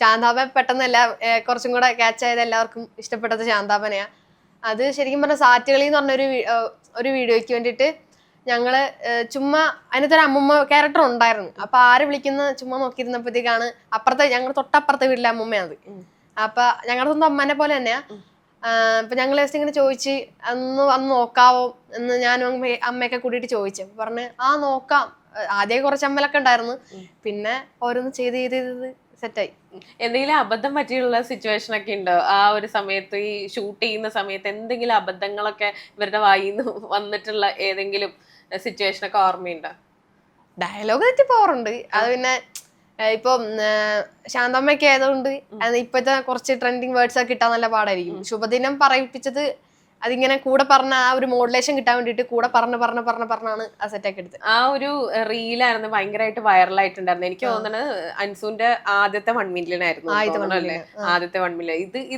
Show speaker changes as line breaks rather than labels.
ശാന്താപ പെട്ടെന്ന് എല്ലാ കുറച്ചും കൂടെ ക്യാച്ച് ആയത് എല്ലാവർക്കും ഇഷ്ടപ്പെട്ടത് ശാന്താപനെയാ. അത് ശരിക്കും പറഞ്ഞ സാറ്റുകളി എന്ന് പറഞ്ഞൊരു ഒരു വീഡിയോയ്ക്ക് വേണ്ടിയിട്ട് ഞങ്ങൾ ചുമ്മാ അതിനകത്തൊരു അമ്മുമ്മ ക്യാരക്ടർ ഉണ്ടായിരുന്നു. അപ്പൊ ആര് വിളിക്കുന്ന ചുമ്മാ നോക്കിയിരുന്നപ്പോഴത്തേക്കാണ് അപ്പുറത്തെ ഞങ്ങൾ തൊട്ടപ്പുറത്തെ വീട്ടിലെ അമ്മുമ്മയാണ് അപ്പൊ ഞങ്ങളുടെ സ്വന്തം അമ്മനെ പോലെ തന്നെയാ. ഇപ്പൊ അപ്പൊ ഞങ്ങൾ ജസ്റ്റ് ഇങ്ങനെ ചോദിച്ച് അന്ന് വന്ന് നോക്കാവോ? എന്ന് ഞാനും അമ്മ- അമ്മയൊക്കെ കൂട്ടിയിട്ട് ചോദിച്ചു. പറഞ്ഞ് ആ നോക്കാം. ആദ്യം കുറച്ച് അമ്മലൊക്കെ ഉണ്ടായിരുന്നു. പിന്നെ ഓരോന്ന് ചെയ്ത് ചെയ്ത് ചെയ്ത് സെറ്റായി.
എന്തെങ്കിലും അബദ്ധം പറ്റിയുള്ള സിറ്റുവേഷൻ ഒക്കെ ഉണ്ടോ? ആ ഒരു സമയത്ത് ഈ ഷൂട്ട് ചെയ്യുന്ന സമയത്ത് എന്തെങ്കിലും അബദ്ധങ്ങളൊക്കെ ഇവരുടെ വായിന്ന് വന്നിട്ടുള്ള ഏതെങ്കിലും സിറ്റുവേഷൻ ഒക്കെ ഓർമ്മയുണ്ടോ?
ഡയലോഗ് തെറ്റി പോറുണ്ട് അത് പിന്നെ ഇപ്പം ശാന്തമ്മയൊക്കെ ആയതുകൊണ്ട് ഇപ്പോഴത്തെ കുറച്ച് ട്രെൻഡിങ് വേർഡ്സ് ഒക്കെ കിട്ടാൻ നല്ല പാടായിരിക്കും. ശുഭദിനം പറയിപ്പിച്ചത് അതിങ്ങനെ കൂടെ പറഞ്ഞ ആ ഒരു മോഡുലേഷൻ കിട്ടാൻ വേണ്ടിയിട്ട് കൂടെ പറഞ്ഞ് പറഞ്ഞ് പറഞ്ഞ് പറഞ്ഞാണ് ആ സെറ്റാക്കി എടുത്തത്.
ആ ഒരു റീലായിരുന്നു ഭയങ്കരമായിട്ട് വൈറലായിട്ടുണ്ടായിരുന്നു എനിക്ക് തോന്നുന്നത് അൻസുന്റെ ആദ്യത്തെ വൺ മില്യൺ ആയിരുന്നു ആദ്യത്തെ വൺ മില്യൺ ഇത്